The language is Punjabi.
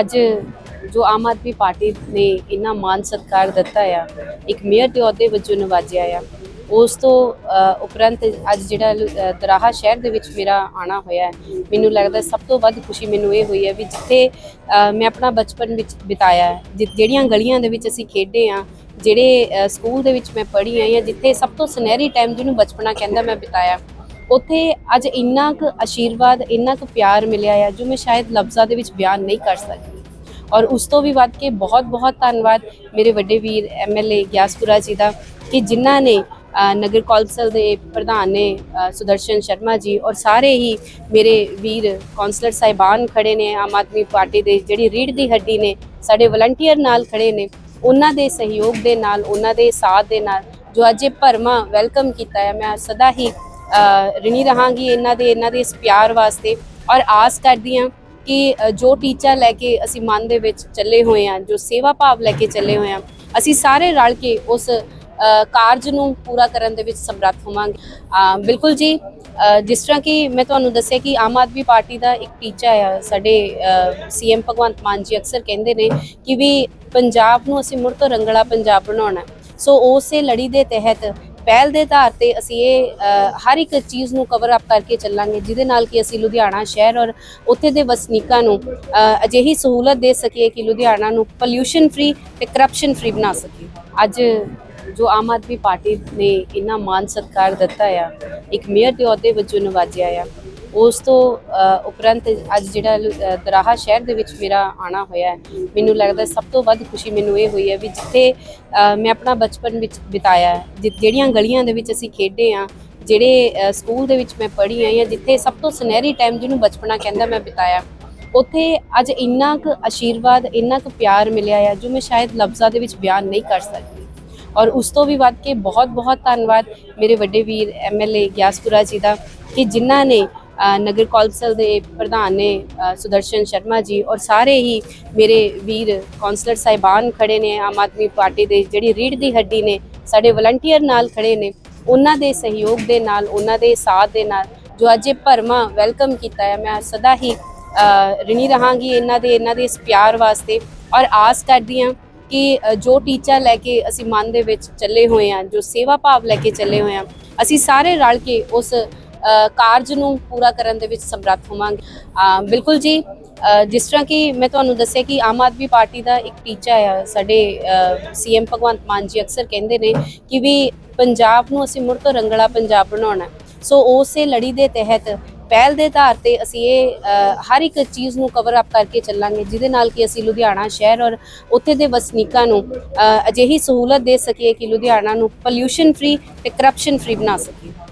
ਅੱਜ ਜੋ ਆਮ ਆਦਮੀ ਪਾਰਟੀ ਨੇ ਇੰਨਾ ਮਾਨ ਸਤਿਕਾਰ ਦਿੱਤਾ ਆ, ਇੱਕ ਮੇਅਰ ਦੇ ਅਹੁਦੇ ਵਜੋਂ ਨਵਾਜਿਆ ਆ, ਉਸ ਤੋਂ ਉਪਰੰਤ ਅੱਜ ਜਿਹੜਾ ਦਰਾਹਾ ਸ਼ਹਿਰ ਦੇ ਵਿੱਚ ਮੇਰਾ ਆਣਾ ਹੋਇਆ ਮੈਨੂੰ ਲੱਗਦਾ ਸਭ ਤੋਂ ਵੱਧ ਖੁਸ਼ੀ ਮੈਨੂੰ ਇਹ ਹੋਈ ਹੈ ਵੀ ਜਿੱਥੇ ਮੈਂ ਆਪਣਾ ਬਚਪਨ ਵਿੱਚ ਬਿਤਾਇਆ ਜਿ- ਜਿਹੜੀਆਂ ਗਲੀਆਂ ਦੇ ਵਿੱਚ ਅਸੀਂ ਖੇਡੇ ਆ ਜਿਹੜੇ ਸਕੂਲ ਦੇ ਵਿੱਚ ਮੈਂ ਪੜ੍ਹੀ ਆਈ ਜਾਂ ਜਿੱਥੇ ਸਭ ਤੋਂ ਸੁਨਹਿਰੀ ਟਾਈਮ ਜਿਹਨੂੰ ਬਚਪਨਾ ਕਹਿੰਦਾ ਮੈਂ ਬਿਤਾਇਆ। ਉੱਥੇ ਅੱਜ ਇੰਨਾ ਕੁ ਆਸ਼ੀਰਵਾਦ ਇੰਨਾ ਕੁ ਪਿਆਰ ਮਿਲਿਆ ਆ ਜੋ ਮੈਂ ਸ਼ਾਇਦ ਲਫ਼ਜ਼ਾਂ ਦੇ ਵਿੱਚ ਬਿਆਨ ਨਹੀਂ ਕਰ ਸਕਦੀ। ਔਰ ਉਸ ਤੋਂ ਵੀ ਵੱਧ ਕੇ ਬਹੁਤ ਬਹੁਤ ਧੰਨਵਾਦ ਮੇਰੇ ਵੱਡੇ ਵੀਰ ਐਮਐਲਏ ਗਿਆਸਪੁਰਾ ਜੀ ਦਾ ਕਿ ਜਿਨ੍ਹਾਂ ਨੇ ਨਗਰ ਕੌਂਸਲ ਦੇ ਪ੍ਰਧਾਨ ਨੇ ਸੁਦਰਸ਼ਨ ਸ਼ਰਮਾ ਜੀ ਔਰ ਸਾਰੇ ਹੀ ਮੇਰੇ ਵੀਰ ਕੌਂਸਲਰ ਸਾਹਿਬਾਨ ਖੜੇ ਨੇ, ਆਮ ਆਦਮੀ ਪਾਰਟੀ ਦੇ ਜਿਹੜੀ ਰੀੜ ਦੀ ਹੱਡੀ ਨੇ, ਸਾਡੇ ਵਲੰਟੀਅਰ ਨਾਲ ਖੜੇ ਨੇ, ਉਹਨਾਂ ਦੇ ਸਹਿਯੋਗ ਦੇ ਨਾਲ, ਉਹਨਾਂ ਦੇ ਸਾਥ ਦੇ ਨਾਲ ਜੋ ਅੱਜ ਇਹ ਭਰਮਾ ਵੈਲਕਮ ਕੀਤਾ ਹੈ ਮੈਂ ਸਦਾ ਹੀ ਰਿਣੀ ਰਹਾਂਗੀ, ਇਹਨਾਂ ਦੇ ਇਹਨਾਂ ਦੇ ਇਸ ਪਿਆਰ ਵਾਸਤੇ। ਔਰ ਆਸ ਕਰਦੀ ਹਾਂ ਕਿ ਜੋ ਟੀਚਾ ਲੈ ਕੇ ਅਸੀਂ ਮਨ ਦੇ ਵਿੱਚ ਚੱਲੇ ਹੋਏ ਹਾਂ, ਜੋ ਸੇਵਾ ਭਾਵ ਲੈ ਕੇ ਚੱਲੇ ਹੋਏ ਹਾਂ, ਅਸੀਂ ਸਾਰੇ ਰਲ ਕੇ ਉਸ ਕਾਰਜ ਨੂੰ ਪੂਰਾ ਕਰਨ ਦੇ ਵਿੱਚ ਸਮਰੱਥ ਹੋਵਾਂਗੇ। ਬਿਲਕੁਲ ਜੀ ਜਿਸ ਤਰ੍ਹਾਂ ਕਿ ਮੈਂ ਤੁਹਾਨੂੰ ਦੱਸਿਆ ਕਿ ਆਮ ਆਦਮੀ ਪਾਰਟੀ ਦਾ ਇੱਕ ਟੀਚਾ ਆ, ਸਾਡੇ ਸੀਐਮ ਭਗਵੰਤ ਮਾਨ ਜੀ ਅਕਸਰ ਕਹਿੰਦੇ ਨੇ ਕਿ ਵੀ ਪੰਜਾਬ ਨੂੰ ਅਸੀਂ ਮੁੜ ਤੋਂ ਰੰਗਲਾ ਪੰਜਾਬ ਬਣਾਉਣਾ ਸੋ ਉਸੇ ਲੜੀ ਦੇ ਤਹਿਤ ਪਹਿਲ ਦੇ ਆਧਾਰ ਤੇ ਅਸੀਂ ਇਹ ਹਰ ਇੱਕ ਚੀਜ਼ ਨੂੰ ਕਵਰ ਅਪ ਕਰਕੇ ਚੱਲਾਂਗੇ, ਜਿਹਦੇ ਨਾਲ ਕਿ ਅਸੀਂ ਲੁਧਿਆਣਾ ਸ਼ਹਿਰ ਔਰ ਉੱਥੇ ਦੇ ਵਸਨੀਕਾਂ ਨੂੰ ਅਜਿਹੀ ਸਹੂਲਤ ਦੇ ਸਕੀਏ ਕਿ ਲੁਧਿਆਣਾ ਨੂੰ ਪੋਲਿਊਸ਼ਨ ਫ੍ਰੀ ਤੇ ਕਰਪਸ਼ਨ ਫ੍ਰੀ ਬਣਾ ਸਕੀਏ। ਅੱਜ ਜੋ ਆਮ ਆਦਮੀ ਪਾਰਟੀ ਨੇ ਇੰਨਾ ਮਾਨ ਸਤਿਕਾਰ ਦਿੱਤਾ ਆ, ਇੱਕ ਮੇਅਰ ਦੇ ਅਹੁਦੇ ਵਜੋਂ ਨਵਾਜਿਆ ਆ ਉਸ ਤੋਂ ਉਪਰੰਤ ਅੱਜ ਜਿਹੜਾ ਦਰਾਹਾ ਸ਼ਹਿਰ ਦੇ ਵਿੱਚ ਮੇਰਾ ਆਣਾ ਹੋਇਆ ਹੈ, ਮੈਨੂੰ ਲੱਗਦਾ ਸਭ ਤੋਂ ਵੱਧ ਖੁਸ਼ੀ ਮੈਨੂੰ ਇਹ ਹੋਈ ਹੈ ਵੀ ਜਿੱਥੇ ਮੈਂ ਆਪਣਾ ਬਚਪਨ ਵਿੱਚ ਬਿਤਾਇਆ ਜਿ- ਜਿਹੜੀਆਂ ਗਲੀਆਂ ਦੇ ਵਿੱਚ ਅਸੀਂ ਖੇਡੇ ਆ ਜਿਹੜੇ ਸਕੂਲ ਦੇ ਵਿੱਚ ਮੈਂ ਪੜ੍ਹੀ ਆਈ ਜਾਂ ਜਿੱਥੇ ਸਭ ਤੋਂ ਸੁਨਹਿਰੀ ਟਾਈਮ ਜਿਹਨੂੰ ਬਚਪਨਾ ਕਹਿੰਦਾ ਮੈਂ ਬਿਤਾਇਆ। ਉੱਥੇ ਅੱਜ ਇੰਨਾ ਕੁ ਆਸ਼ੀਰਵਾਦ, ਇੰਨਾ ਕੁ ਪਿਆਰ ਮਿਲਿਆ ਆ, ਜੋ ਮੈਂ ਸ਼ਾਇਦ ਲਫ਼ਜ਼ਾਂ ਦੇ ਵਿੱਚ ਬਿਆਨ ਨਹੀਂ ਕਰ ਸਕਦੀ। ਔਰ ਉਸ ਤੋਂ ਵੀ ਵੱਧ ਕੇ ਬਹੁਤ ਬਹੁਤ ਧੰਨਵਾਦ ਮੇਰੇ ਵੱਡੇ ਵੀਰ ਐਮਐਲਏ ਗਿਆਸਪੁਰਾ ਜੀ ਦਾ, ਕਿ ਜਿਨ੍ਹਾਂ ਨੇ ਨਗਰ ਕੌਂਸਲ ਦੇ ਪ੍ਰਧਾਨ ਨੇ ਸੁਦਰਸ਼ਨ ਸ਼ਰਮਾ ਜੀ ਔਰ ਸਾਰੇ ਹੀ ਮੇਰੇ ਵੀਰ ਕੌਂਸਲਰ ਸਾਹਿਬਾਨ ਖੜੇ ਨੇ ਆਮ ਆਦਮੀ ਪਾਰਟੀ ਦੇ ਜਿਹੜੀ ਰੀੜ ਦੀ ਹੱਡੀ ਨੇ ਸਾਡੇ ਵਲੰਟੀਅਰ ਨਾਲ ਖੜੇ ਨੇ ਉਹਨਾਂ ਦੇ ਸਹਿਯੋਗ ਦੇ ਨਾਲ ਉਹਨਾਂ ਦੇ ਸਾਥ ਦੇ ਨਾਲ ਜੋ ਅੱਜ ਇਹ ਭਰਮਾ ਵੈਲਕਮ ਕੀਤਾ ਹੈ ਮੈਂ ਸਦਾ ਹੀ ਅ, ਰਿਣੀ ਰਹਾਂਗੀ ਇਹਨਾਂ ਦੇ ਇਹਨਾਂ ਦੇ ਇਸ ਪਿਆਰ ਵਾਸਤੇ ਔਰ ਆਸ ਕਰਦੀ ਹਾਂ ਕਿ ਜੋ ਟੀਚਾ ਲੈ ਕੇ ਅਸੀਂ ਮਨ ਦੇ ਵਿੱਚ ਚੱਲੇ ਹੋਏ ਹਾਂ ਜੋ ਸੇਵਾ ਭਾਵ ਲੈ ਕੇ ਚੱਲੇ ਹੋਏ ਹਾਂ ਅਸੀਂ ਸਾਰੇ ਰਲ ਕੇ ਉਸ ਕਾਰਜ ਨੂੰ ਪੂਰਾ ਕਰਨ ਦੇ ਵਿੱਚ ਸਮਰੱਥ ਹੋਵਾਂਗੇ। ਬਿਲਕੁਲ ਜੀ ਜਿਸ ਤਰ੍ਹਾਂ ਕਿ ਮੈਂ ਤੁਹਾਨੂੰ ਦੱਸਿਆ ਕਿ ਆਮ ਆਦਮੀ ਪਾਰਟੀ ਦਾ ਇੱਕ ਟੀਚਾ ਆ, ਸਾਡੇ ਸੀਐਮ ਭਗਵੰਤ ਮਾਨ ਜੀ ਅਕਸਰ ਕਹਿੰਦੇ ਨੇ ਕਿ ਵੀ ਪੰਜਾਬ ਨੂੰ ਅਸੀਂ ਮੁੜ ਤੋਂ ਰੰਗਲਾ ਪੰਜਾਬ ਬਣਾਉਣਾ ਸੋ ਉਸੇ ਲੜੀ ਦੇ ਤਹਿਤ ਪਹਿਲ ਦੇ ਆਧਾਰ ਤੇ ਅਸੀਂ ਇਹ ਹਰ ਇੱਕ ਚੀਜ਼ ਨੂੰ ਕਵਰ ਅਪ ਕਰਕੇ ਚੱਲਾਂਗੇ, ਜਿਹਦੇ ਨਾਲ ਕਿ ਅਸੀਂ ਲੁਧਿਆਣਾ ਸ਼ਹਿਰ ਔਰ ਉੱਥੇ ਦੇ ਵਸਨੀਕਾਂ ਨੂੰ ਅਜਿਹੀ ਸਹੂਲਤ ਦੇ ਸਕੀਏ ਕਿ ਲੁਧਿਆਣਾ ਨੂੰ ਪੋਲਿਊਸ਼ਨ ਫ੍ਰੀ ਤੇ ਕਰਪਸ਼ਨ ਫ੍ਰੀ ਬਣਾ ਸਕੀਏ।